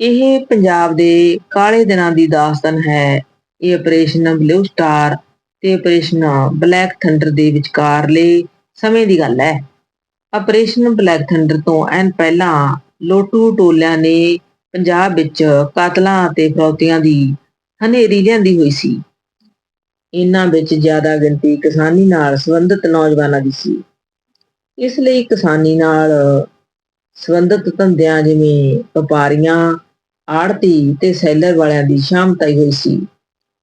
ਇਹ ਪੰਜਾਬ ਦੇ ਕਾਲੇ ਦਿਨਾਂ ਦੀ ਦਾਸਤਾਨ ਹੈ। ਇਹ ਆਪਰੇਸ਼ਨ ਬਲੂ ਸਟਾਰ ਤੇ ਆਪਰੇਸ਼ਨ ਬਲੈਕ ਥੰਡਰ ਦੇ ਵਿਚਕਾਰਲੇ ਸਮੇਂ ਦੀ ਗੱਲ ਹੈ। ਆਪਰੇਸ਼ਨ ਬਲੈਕ ਥੰਡਰ ਤੋਂ ਐਨ ਪਹਿਲਾਂ ਲੋਟੂ ਟੋਲਿਆਂ ਨੇ ਪੰਜਾਬ ਵਿੱਚ ਕਾਤਲਾਂ ਅਤੇ ਫਰੌਤੀਆਂ ਦੀ ਹਨੇਰੀ ਲਿਆਂਦੀ ਹੋਈ ਸੀ। ਇਹਨਾਂ ਵਿੱਚ ਜ਼ਿਆਦਾ ਗਿਣਤੀ ਕਿਸਾਨੀ ਨਾਲ ਸੰਬੰਧਿਤ ਨੌਜਵਾਨਾਂ ਦੀ ਸੀ। ਇਸ ਲਈ ਕਿਸਾਨੀ ਨਾਲ ਸੰਬੰਧਿਤ ਧੰਦਿਆਂ ਜਿਵੇਂ ਵਪਾਰੀਆਂ ਆੜਤੀ ਤੇ ਸੈਲਰ ਵਾਲਿਆਂ ਦੀ ਸ਼ਾਮ ਤਾਈ ਹੋਈ ਸੀ।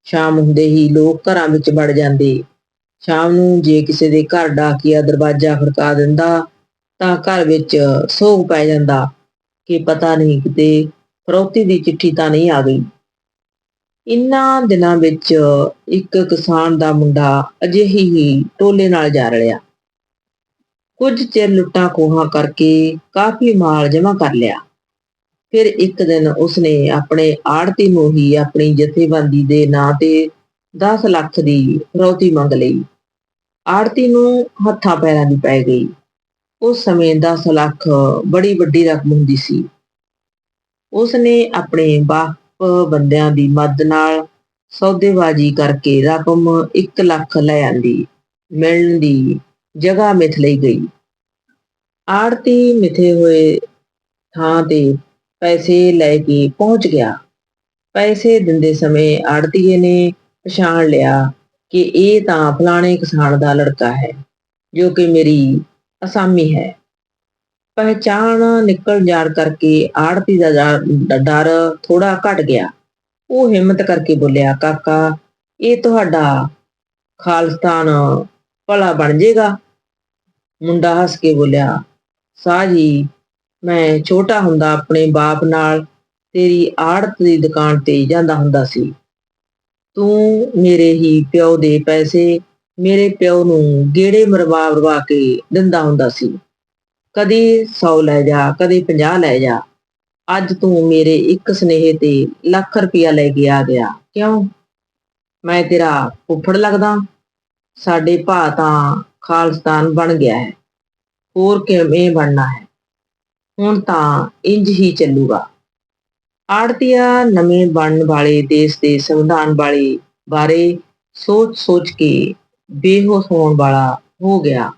ਸ਼ਾਮ ਹੁੰਦੇ ਹੀ ਲੋਕ ਘਰਾਂ ਵਿੱਚ ਵੜ ਜਾਂਦੇ। ਸ਼ਾਮ ਨੂੰ ਜੇ ਕਿਸੇ ਦੇ ਘਰ ਡਾਕੀਆ ਦਰਵਾਜ਼ਾ ਖੜਕਾ ਦਿੰਦਾ, ਤਾਂ ਘਰ ਵਿੱਚ ਸੋਗ ਪੈ ਜਾਂਦਾ ਕਿ ਪਤਾ ਨਹੀਂ ਕਿਤੇ ਫਰੋਤੀ ਦੀ ਚਿੱਠੀ ਤਾਂ ਨਹੀਂ ਆ ਗਈ। ਇਨ੍ਹਾਂ ਦਿਨਾਂ ਵਿੱਚ ਇੱਕ ਕਿਸਾਨ ਦਾ ਮੁੰਡਾ ਅਜਿਹੀ ਹੀ ਟੋਲੇ ਨਾਲ ਜਾ ਰਲਿਆ। ਕੁਝ ਚਿਰ ਲੁੱਟਾਂ ਖੋਹਾਂ ਕਰਕੇ ਕਾਫੀ ਮਾਲ ਜਮ੍ਹਾਂ ਕਰ ਲਿਆ। ਫਿਰ ਇੱਕ ਦਿਨ ਉਸਨੇ ਆਪਣੇ ਆੜਤੀ ਨੂੰ ਹੀ ਆਪਣੀ ਜਥੇਬੰਦੀ ਦੇ ਨਾਂ ਤੇ 10 ਲੱਖ ਦੀ ਫਰੌਤੀ ਮੰਗ ਲਈ। ਆੜਤੀ ਨੂੰ ਹੱਥਾਂ ਪੈਰਾਂ ਦੀ ਪੈ ਗਈ। ਉਸ ਸਮੇਂ 10 ਲੱਖ ਬੜੀ ਵੱਡੀ ਰਕਮ ਹੁੰਦੀ ਸੀ। ਉਸਨੇ ਆਪਣੇ ਬਾਪ ਬੰਦਿਆਂ ਦੀ ਮਦਦ ਨਾਲ ਸੌਦੇਬਾਜ਼ੀ ਕਰਕੇ ਰਕਮ 1 ਲੱਖ ਲੈ ਆਂਦੀ, ਮਿਲਣ ਦੀ ਜਗ੍ਹਾ ਮਿਥ ਲਈ ਗਈ। ਆੜਤੀ ਮਿਥੇ ਹੋਏ ਥਾਂ ਤੇ ਪੈਸੇ ਲੈ ਕੇ ਪਹੁੰਚ ਗਿਆ। ਪੈਸੇ ਦਿੰਦੇ ਸਮੇਂ ਆੜਤੀਏ ਨੇ ਪਛਾਣ ਲਿਆ ਕਿ ਇਹ ਤਾਂ ਫਲਾਣੇ ਕਿਸਾਨ ਦਾ ਲੜਕਾ ਹੈ, ਜੋ ਕਿ ਮੇਰੀ ਅਸਾਮੀ ਹੈ। ਪਹਿਚਾਣ ਨਿਕਲ ਜਾਣ ਕਰਕੇ ਆੜਤੀ ਦਾ ਡਰ ਥੋੜਾ ਘਟ ਗਿਆ। ਉਹ ਹਿੰਮਤ ਕਰਕੇ ਬੋਲਿਆ, ਕਾਕਾ, ਇਹ ਤੁਹਾਡਾ ਖਾਲਸਤਾਨ ਭਲਾ ਬਣ ਜੇਗਾ। ਮੁੰਡਾ ਹੱਸ ਕੇ ਬੋਲਿਆ, ਸਾਹ ਜੀ, ਮੈਂ ਛੋਟਾ ਹੁੰਦਾ ਆਪਣੇ ਬਾਪ ਨਾਲ ਤੇਰੀ ਆੜਤ ਦੀ ਦੁਕਾਨ ਤੇ ਜਾਂਦਾ ਹੁੰਦਾ ਸੀ। ਤੂੰ ਮੇਰੇ ਹੀ ਪਿਓ ਦੇ ਪੈਸੇ ਮੇਰੇ ਪਿਓ ਨੂੰ ਗੇੜੇ ਮਰਵਾ ਮਰਵਾ ਕੇ ਦਿੰਦਾ ਹੁੰਦਾ ਸੀ। ਕਦੇ 100 ਲੈ ਜਾ, ਕਦੇ 50 ਲੈ ਜਾ। ਅੱਜ ਤੂੰ ਮੇਰੇ ਇੱਕ ਸਨੇਹ ਤੇ ਲੱਖ ਰੁਪਇਆ ਲੈ ਕੇ ਆ ਗਿਆ। ਕਿਉਂ? ਮੈਂ ਤੇਰਾ ਫੁੱਫੜ ਲੱਗਦਾ। ਸਾਡੇ ਭਾ ਤਾਂ ਖਾਲਸਤਾਨ ਬਣ ਗਿਆ ਹੈ। ਹੋਰ ਕਿਵੇਂ ਬਣਨਾ ਹੈ? ਹੁਣ ਤਾਂ ਇੰਜ ਹੀ ਚੱਲੂਗਾ। ਆੜਤੀਆ ਨਵੇਂ ਬਣਨ ਵਾਲੇ ਦੇਸ਼ ਦੇ ਸੰਵਿਧਾਨ ਵਾਲੇ ਬਾਰੇ ਸੋਚ-ਸੋਚ ਕੇ ਬੇਹੋਸ਼ ਹੋਣ ਵਾਲਾ ਹੋ ਗਿਆ।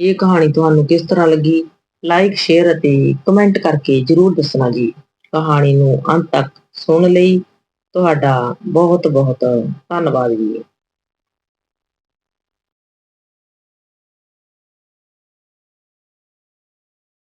ਇਹ ਕਹਾਣੀ ਤੁਹਾਨੂੰ ਕਿਸ ਤਰ੍ਹਾਂ ਲੱਗੀ? ਲਾਈਕ, ਸ਼ੇਅਰ ਅਤੇ ਕਮੈਂਟ ਕਰਕੇ ਜਰੂਰ ਦੱਸਣਾ ਜੀ। ਕਹਾਣੀ ਨੂੰ ਅੰਤ ਤੱਕ ਸੁਣ ਲਈ। ਤੁਹਾਡਾ ਬਹੁਤ ਬਹੁਤ ਧੰਨਵਾਦ ਜੀ।